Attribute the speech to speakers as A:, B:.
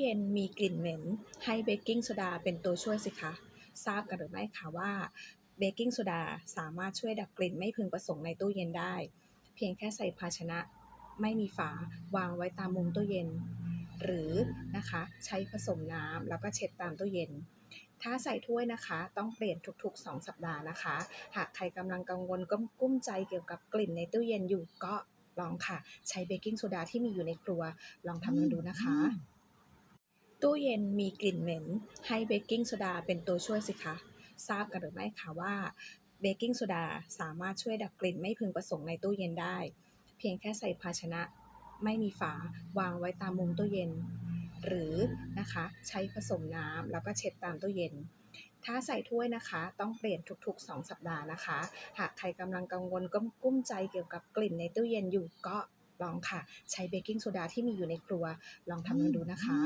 A: เย็นมีกลิ่นเหม็น ให้เบกกิ้งโซดาเป็นตัวช่วยสิคะ ทราบกันหรือไม่คะว่าเบกกิ้งโซดาสามารถช่วยดับกลิ่นไม่พึงประสงค์ในตู้เย็นได้ เพียงแค่ใส่ภาชนะไม่มีฝาวางไว้ตามมุมตู้เย็น หรือนะคะใช้ผสมน้ำแล้วก็เช็ดตามตู้เย็น ถ้าใส่ถ้วยนะคะต้องเปลี่ยนทุกๆ 2 สัปดาห์นะคะ หากใครกำลังกังวลก้มกุ้มใจเกี่ยวกับกลิ่นในตู้เย็นอยู่ก็ลองค่ะ ใช้เบกกิ้งโซดาที่มีอยู่ในครัว ลองทำกันดูนะคะ ตู้เย็นมีกลิ่นเหม็น ให้เบกกิ้งโซดาเป็นตัวช่วยสิคะ ทราบกันหรือไม่คะว่าเบกกิ้งโซดาสามารถช่วยดับกลิ่นไม่พึงประสงค์ในตู้เย็นได้ เพียงแค่ใส่ภาชนะ ไม่มีฝาวางไว้ตามมุมตู้เย็น หรือนะคะใช้ผสมน้ำแล้วก็เช็ดตามตู้เย็น ถ้าใส่ถ้วยนะคะต้องเปลี่ยนทุกๆ 2 สัปดาห์นะคะ หากใครกำลังกังวลก้มกุ้มใจเกี่ยวกับกลิ่นในตู้เย็นอยู่ก็ลองค่ะ ใช้เบกกิ้งโซดาที่มีอยู่ในครัว ลองทำกันดูนะคะ